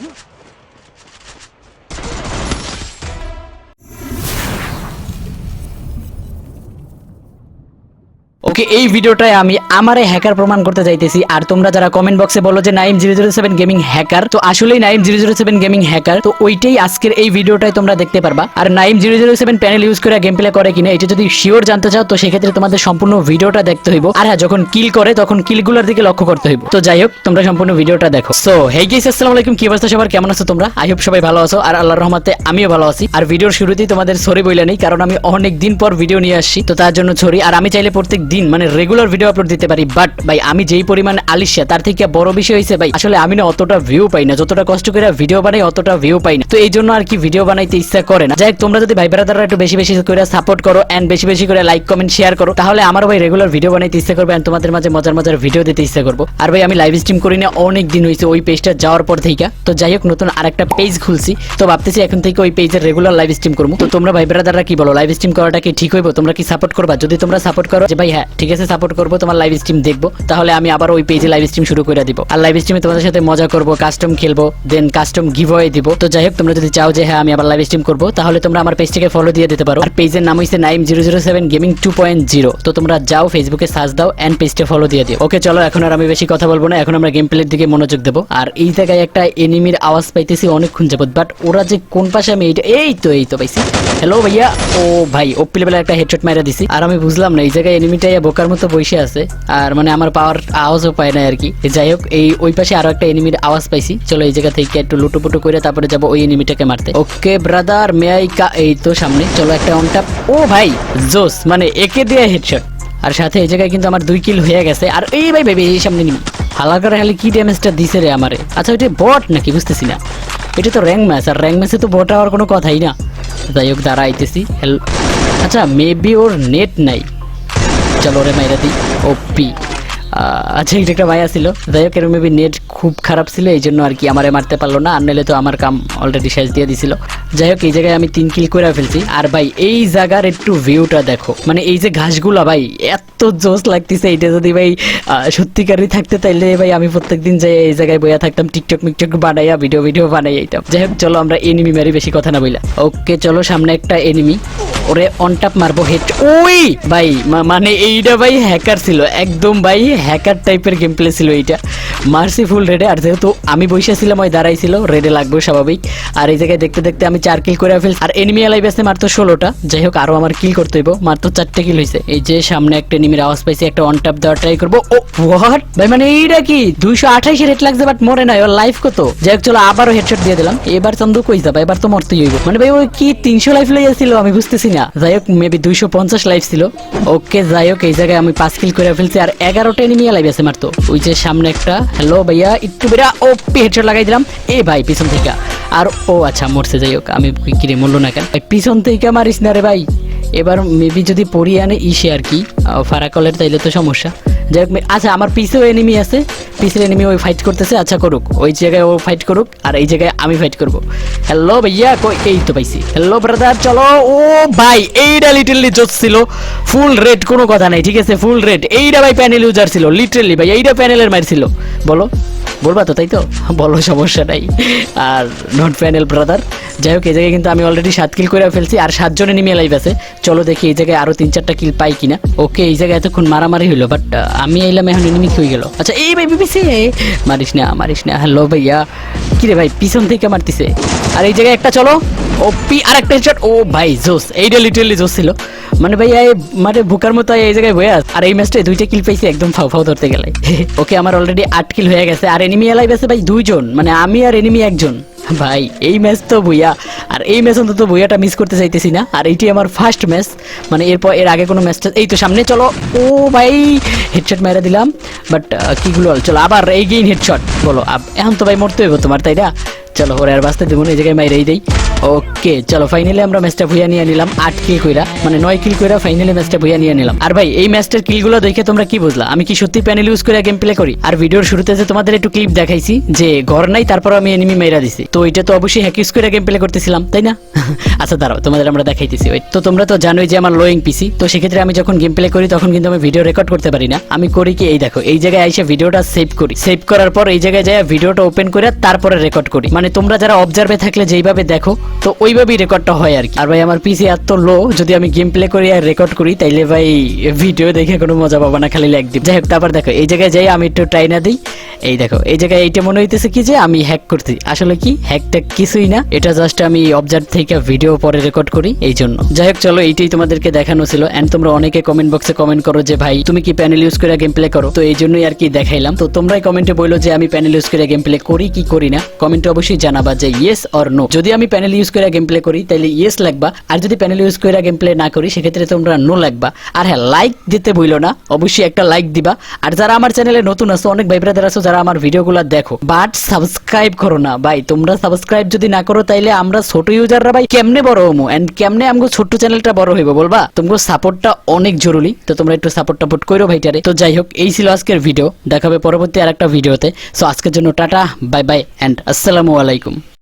Huh? ওকে, এই ভিডিওটায় আমি আমারে হ্যাকার প্রমাণ করতে চাইতেছি আর তোমরা যারা কমেন্ট বক্সে বলো যে Naim zero zero seven gaming hacker তো আসলেই Naim zero zero seven gaming hacker তো ওইটাই আজকের এই ভিডিওটায় তোমরা দেখতে পারবা। আর Naim zero zero seven panel use করে গেম প্লে করে কিনা, এটা যদি শিওর জানতে চাও, তো সেক্ষেত্রে তোমাদের সম্পূর্ণ ভিডিওটা দেখতে হইব। আর হ্যাঁ যখন কিল করে, তখন কিলগুলোর দিকে লক্ষ্য করতে হইব। তো যাই হোক, তোমরা সম্পূর্ণ ভিডিওটা দেখো। সো হেই গেস আসসালামু আলাইকুম। কি অবস্থা সবার? কেমন আছো তোমরা? আই হোপ সবাই ভালো আছো। আর আল্লাহর রহমতে আমিও ভালো আছি। আর ভিডিওর শুরুতেই তোমাদের সরি বইলে নেই, কারণ আমি অনেক দিন পর ভিডিও নিয়ে আসছি, তো তার জন্য সরি আর আমি চাইলে প্রত্যেক দিন মানে রেগুলার ভিডিও আপলোড দিতে পারি বাট ভাই আমি যেই পরিমাণ আলিশিয়া তার থেকে বড় বিষয় হয়েছে ভাই আসলে আমি না অতটা ভিউ পাই না যতটা কষ্ট করে ভিডিও বানাই অতটা ভিউ পাই না। তো এই জন্য আর কি ভিডিও বানাইতে ইচ্ছা করে না। যাই হোক, তোমরা যদি ভাই ব্রাদাররা একটু বেশি বেশি করে সাপোর্ট করো এন্ড বেশি বেশি করে লাইক কমেন্ট শেয়ার করো তাহলে আমার ভাই রেগুলার ভিডিও বানাইতে ইচ্ছা করবে and তোমাদের মাঝে মজার মজার ভিডিও দিতে ইচ্ছা করব। আর ভাই আমি লাইভ স্ট্রিম করি না অনেক দিন হয়েছে ওই পেজটা যাওয়ার পর থেকে। তো যাই হোক নতুন আরেকটা পেজ খুলছি। তো ভাবতেছি এখন থেকে ওই পেজের রেগুলার লাইভ স্ট্রিম করব। তো তোমরা ভাই ব্রাদাররা কি বলো লাইভ স্ট্রিম করাটা কি ঠিক হইবো? তোমরা কি সাপোর্ট করবা? যদি তোমরা সাপোর্ট করো যে ভাই হ্যাঁ ঠিক আছে সাপোর্ট করব, তোমার লাইভ স্ট্রিম দেখব, তাহলে আমি আবার ওই পেজে লাইভ স্ট্রিম শুরু করে দিব। আর লাইভ স্ট্রিমে তোমাদের সাথে মজা করব কাস্টম খেলব দেন কাস্টম গিভ অয়ে দিব। তো যাই হোক, তোমরা যদি চাও যে হ্যাঁ আমি আবার লাইভ স্ট্রিম করব, তাহলে তোমরা আমার পেজটিকে ফলো দিয়ে দিতে পারো। আর পেজের নাম হইছে Naim zero zero seven gaming two point zero তো তোমরা যাও ফেসবুকে সার্চ দাও অ্যান্ড পেজটা ফলো দিয়ে দিও। ওকে চলো, এখন আর আমি বেশি কথা বলব না, এখন আমরা গেম প্লের দিকে মনোযোগ দেবো। আর এই জায়গায় একটা এনিমির আওয়াজ পাইতেছি অনেকক্ষণ যাবত বাট ওরা যে কোন পাশে আমি এইটা এই তো এই তো পাইছি। হ্যালো ভাইয়া। ও ভাই ও প্লেবেলা একটা হেডশট মারা দিছি। আর আমি বুঝলাম না, এই জায়গায় এনিমিটা বোকার মতো বসে আছে, আর মানে আমার পাওয়ার আওয়াজও পায় না আর কি। যাই হোক, এই ওই পাশে আরও একটা এনিমির আওয়াজ পাইছি। চলো এই জায়গা থেকে একটু লুটোপুটো করে তারপরে যাব ওই এনিমিটাকে মারতে। ওকে ব্রাদার মেয়াই কা এই তো সামনে, চলো একটা অন ট্যাপ ও ভাই, জোস মানে একে দিয়ে হেডশট আর সাথে এই জায়গায় কিন্তু আমার দুই কিল হয়ে গেছে। আর এই ভাই ভাই এই সামনে হালা করে খালি কি ড্যামেজটা দিছে রে আমারে? আচ্ছা ওইটা বট নাকি, বুঝতেছি না। এটা তো র্যাঙ্ক ম্যাচ আর র্যাঙ্ক ম্যাচে তো বট হওয়ার কোনো কথাই না। যাই হোক, দাঁড়া, আইতেছি। হেল আচ্ছা মেবি ওর নেট নাই। চলো রে মাইরা দিই পি আচ্ছা এটা একটা মায়া ছিল যাই হোক এর মেবি নেট খুব খারাপ ছিল এই জন্য আর কি আমারে মারতে পারল না, আর নিলে তো আমার কাম অলরেডি শেষ দিয়ে দিছিল। যাই হোক, এই জায়গায় আমি তিন কিল করে ফেলছি। আর ভাই, এই জায়গার একটু ভিউটা দেখো। মানে এই যে ঘাসগুলা ভাই, এত জোস লাগতেছে এইটা যদি ভাই সত্যিকারই থাকতে তাইলে ভাই আমি প্রত্যেকদিন যাই এই জায়গায় বইয়া থাকতাম, টিকটক মিকটক বানাইয়া ভিডিও ভিডিও বানাই এইটা যাই হোক, চলো আমরা এনিমি মারি, বেশি কথা না বইলা। ওকে, চলো সামনে একটা এনিমি ওরে অনটাপ মারবো হেড ওই! ভাই মানে এইটা ভাই হ্যাকার ছিল। একদম ভাই হ্যাকার টাইপের গেম প্লে ছিল এইটা। মার্সিফুল রেডে আর যেহেতু আমি বসেছিলাম ওই দাঁড়াই ছিল। রেডে লাগবে স্বাভাবিক। আর এই জায়গায় দেখতে দেখতে আমি চার কিল করে ফেলছি। আর এনিমি এলাই বেসে মাত্র ষোলোটা। যাই হোক আরও আমার কিল করতে হইব। মাত্র চারটে কিল হয়েছে এই যে সামনে একটা এনিমির আওয়াজ পাইছি, একটা অন ট্যাপ দেওয়ার ট্রাই করব। ও হোয়াট ভাই মানে এইটা কি? দুইশো আঠাইশের হেড লাগছে বাট মরে নাই। ওর লাইফ কত? যাই হোক চলো আবারও হেডশট দিয়ে দিলাম। এবার চন্দ্র কই যাবে? এবার তো মরতেই হইব। মানে ভাই ওই কি তিনশো লাইফ লইয়াছিল আমি বুঝতেছি না। যাই হোক মেবি দুইশো পঞ্চাশ লাইফ ছিল। ওকে যাই হোক এই জায়গায় আমি পাঁচ কিল করে ফেলছি। আর এগারোটা এনিমি লাইভ আছে মারতো ওই যে সামনে একটা হ্যালো ভাইয়া, একটু বেরা ও হেডশট লাগাই দিলাম। এ ভাই, পিছন থেকে। আর ও আচ্ছা মরছে যাই হোক আমি কিরে মরলো না কেন? পিছন থেকে মারিস না রে ভাই। এবার মেবি যদি পড়িয়ে আনে ইসে আর কি ফারাকলের তাইলে তো সমস্যা। যাই হোক আচ্ছা আমার পিছেও এনিমি আছে। পিছের এনিমি ওই ফাইট করতেছে আচ্ছা করুক। ওই জায়গায় ও ফাইট করুক, আর এই জায়গায় আমি ফাইট করব। হ্যালো ভাইয়া, কই এই তো পাইছি। হ্যালো ব্রাদার চলো। ও ভাই এইটা লিটারলি জোস ছিল। ফুল রেড কোনো কথা নাই, ঠিক আছে? ফুল রেড এইটা ভাই প্যানেল ইউজার ছিল লিটারলি ভাই এইটা প্যানেলের মার ছিল। বলো। বলবা তো, তাই তো? বলো, সমস্যা নাই। আর নট প্যানেল ব্রাদার যাই হোক, এই জায়গায় কিন্তু আমি অলরেডি সাত কিল করে ফেলছি, আর সাতজনে নেমে লাইভ আছে। চলো দেখি এই জায়গায় আরও তিন চারটা কিল পাই কিনা। ওকে, এই জায়গায় এতক্ষণ মারামারি হইল বাট আমি এলাম এখন এনিমি হয়ে গেল। আচ্ছা এই ভাই বিপিসি মারিস না মারিস না। হ্যালো ভাইয়া। কিরে ভাই, পিছন থেকে মারতিছে। আর এই জায়গায় একটা, চলো। ও পি আর একটা হেডশট ও ভাই, জোস। এইটা লিটারলি জোস ছিল। মানে ভাই, এই মানে বুকার মতো এই জায়গায় বয়ে আর এই ম্যাচটায় দুইটা কিল পাইছি একদম ফাউ ফাউ ধরতে গেলে। ওকে, আমার অলরেডি আট কিল হয়ে গেছে। আর এনিমি এলাই আছে ভাই দুইজন। মানে আমি আর এনিমি একজন। ভাই, এই ম্যাচ তো বুইয়া। আর এই ম্যাচ অন্তত বুইয়াটা মিস করতে চাইতেছি না। আর এইটি আমার ফার্স্ট ম্যাচ মানে এরপর এর আগে কোনো ম্যাচটা এই তো সামনে, চলো। ও ভাই হেডশট মেরে দিলাম। বাট কিগুলো চলো, আবার এই গেইন হেডশট বলো এখন তো ভাই মরতে হইব তোমার, তাই না? চলো ওরে আর বাঁচতে দেবো এই জায়গায় মাইরেই দেই। ওকে, চলো ফাইনালি আমরা ম্যাচটা ভুইয়া নিয়ে নিলাম, আট কিল কইরা। মানে নয় কিল কইরা ফাইনালি ম্যাচটা ভুইয়া নিয়ে নিলাম। আর ভাই, এই ম্যাচটার কিলগুলো দেখে তোমরা কি বুঝলা? আমি কি সত্যি প্যানেল ইউজ করে গেম প্লে করি? আর ভিডিওর শুরুতে যে তোমাদের একটু ক্লিপ দেখাইছি, যে ঘর নাই, তারপর আমি এনিমি মেরা দিছি। তো এটা তো অবশ্যই হ্যাক ইউজ করে গেম প্লে করতেছিলাম, তাই না? আচ্ছা দাঁড়াও, তোমাদের আমরা দেখাইতেছি। ওই, তো তোমরা তো জানোই যে আমার লোয়িং পিসি তো সেক্ষেত্রে আমি যখন গেম প্লে করি, তখন কিন্তু আমি ভিডিও রেকর্ড করতে পারি না। আমি করি কি, এই দেখো, এই জায়গায় এসে ভিডিওটা সেভ করি। সেভ করার পর এই জায়গায় যায় ভিডিওটা ওপেন করে তারপরে রেকর্ড করি। মানে তোমরা যারা অবজার্ভে থাকলে যেইভাবে দেখো, তো ওইভাবেই রেকর্ডটা হয় আর কি। আর ভাই, আমার পিসি এত লো যদি আমি গেম প্লে করি আর রেকর্ড করি, তাইলে ভাই ভিডিও দেখে কোনো মজা পাবো না, খালি লাইক দিই যাই হোক, তারপর দেখো, এই জায়গায় যাই, আমি একটু ট্রাই না দিই। এই দেখো, এই জায়গায় এইটা মনে হইতেছে কি যে, আমি হ্যাক করছি। আসলে কি হ্যাক ট্যাক কিছুই না, এটা জাস্ট আমি অবজার্ভ থেকে ভিডিও পরে রেকর্ড করি, এই জন্য। যাই হোক, চলো, এইটাই তোমাদেরকে দেখানো ছিল। এন্ড তোমরা অনেকে কমেন্ট বক্সে কমেন্ট করো যে, ভাই, তুমি কি প্যানেল ইউজ করে গেম প্লে করো? তো এই জন্যই আর কি দেখাইলাম। তো তোমরাই কমেন্টে বলল যে, আমি প্যানেল ইউজ করে গেম প্লে করি কি করি না। কমেন্টে অবশ্যই জানাবা যে ইয়েস অর নো যদি আমি প্যানেল ইউজ করে গেম প্লে করি তাহলে ইয়েস লাগবা। আর যদি প্যানেল ইউজ করে গেম প্লে না করি, সেক্ষেত্রে তোমরা নো লাগবা। আর হ্যাঁ লাইক দিতে বইলো না। অবশ্যই একটা লাইক দিবা। আর যারা আমার চ্যানেলে নতুন আছো, অনেক ভাই ব্রাদার আছো, যারা আমার ভিডিওগুলো দেখো বাট সাবস্ক্রাইব করো না। ভাই, তোমরা সাবস্ক্রাইব যদি না করো, তাইলে আমরা ছোট ইউজাররা ভাই কেমনে বড় হমু? এন্ড কেমনে আমগো ছোট্ট চ্যানেলটা বড় হইব, বলবা? তোমার সাপোর্টটা অনেক জরুরি। তো তোমরা একটু সাপোর্ট টাপোর্ট করো ভাইটারে। তো যাই হোক, এই ছিল আজকের ভিডিও দেখাবে পরবর্তী আরেকটা ভিডিওতে সো আজকের জন্য টাটা বাই বাই এন্ড আসসালামু আলাইকুম।